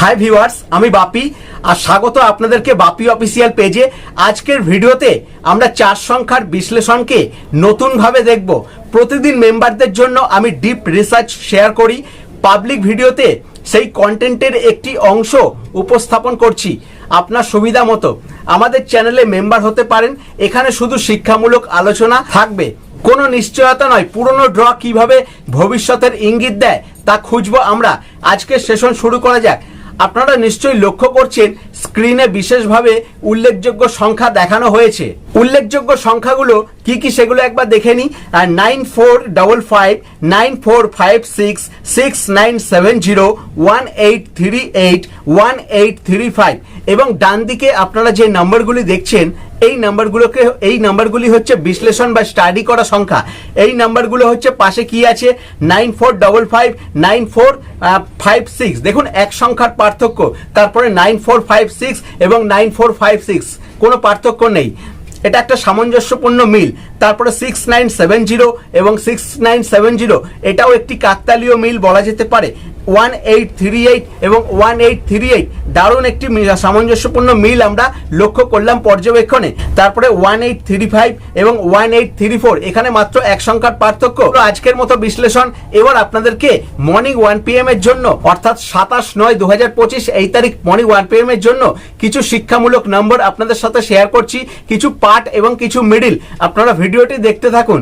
Hi viewers আমি বাপি। আর স্বাগত আপনাদেরকে বাপি অফিসিয়াল পেজে আজকের ভিডিওতে আমরা চার সংখ্যার বিশ্লেষণকে নতুনভাবে দেখব। প্রতিদিন মেম্বারদের জন্য আমি ডিপ রিসার্চ শেয়ার করি। পাবলিক ভিডিওতে সেই কন্টেন্টের একটি অংশ উপস্থাপন করছি। আপনার সুবিধা মতো। আমাদের চ্যানেলে মেম্বার হতে পারেন। এখানে শুধু শিক্ষামূলক আলোচনা থাকবে। কোনো নিশ্চয়তা নয়, পুরনো ড্র কীভাবে ভবিষ্যতের ইঙ্গিত দেয় তা খুঁজবো আমরা। আজকের সেশন শুরু করা যাক। আপনারা নিশ্চয়ই লক্ষ্য করছেন, স্ক্রিনে বিশেষভাবে উল্লেখযোগ্য সংখ্যা দেখানো হয়েছে। উল্লেখযোগ্য সংখ্যাগুলো কি কি সেগুলো একবার দেখে নিই। Nine four double five nine four five six six nine seven zero one eight three eight one eight three five এবং ডান দিকে আপনারা যে নম্বরগুলি দেখছেন এই নাম্বারগুলোকে, এই নাম্বারগুলি হচ্ছে বিশ্লেষণ বা স্টাডি করা সংখ্যা। এই নাম্বারগুলো হচ্ছে পাশে কি আছে? Nine four double five nine four five six দেখুন, এক সংখ্যার পার্থক্য, তারপরে নাইন ফোর ফাইভ সিক্স এবং নাইন ফোর ফাইভ সিক্স কোনো পার্থক্য নেই। এটা একটা সামঞ্জস্যপূর্ণ মিল। তারপরে সিক্স নাইন সেভেন জিরো এবং সিক্স নাইন সেভেন জিরো এটাও একটি কাকতালীয় মিল বলা যেতে পারে। ওয়ান এইট থ্রি এইট এবং ওয়ান এইট থ্রি এইট দারুণ একটি সামঞ্জস্যপূর্ণ মিল আমরা লক্ষ্য করলাম পর্যবেক্ষণে। তারপরে ওয়ান এইট থ্রি ফাইভ এবং ওয়ান এইট থ্রি ফোর এখানে মাত্র এক সংখ্যার পার্থক্য। আজকের মতো বিশ্লেষণ, এবার আপনাদেরকে মর্নিং ওয়ান পি এর জন্য, অর্থাৎ সাতাশ নয় দু হাজার পঁচিশ এই তারিখ মর্নিং ওয়ান পি এর জন্য, কিছু শিক্ষামূলক নম্বর আপনাদের সাথে শেয়ার করছি, কিছু পার্ট এবং কিছু মিডিল। আপনারা ভিডিওটি দেখতে থাকুন।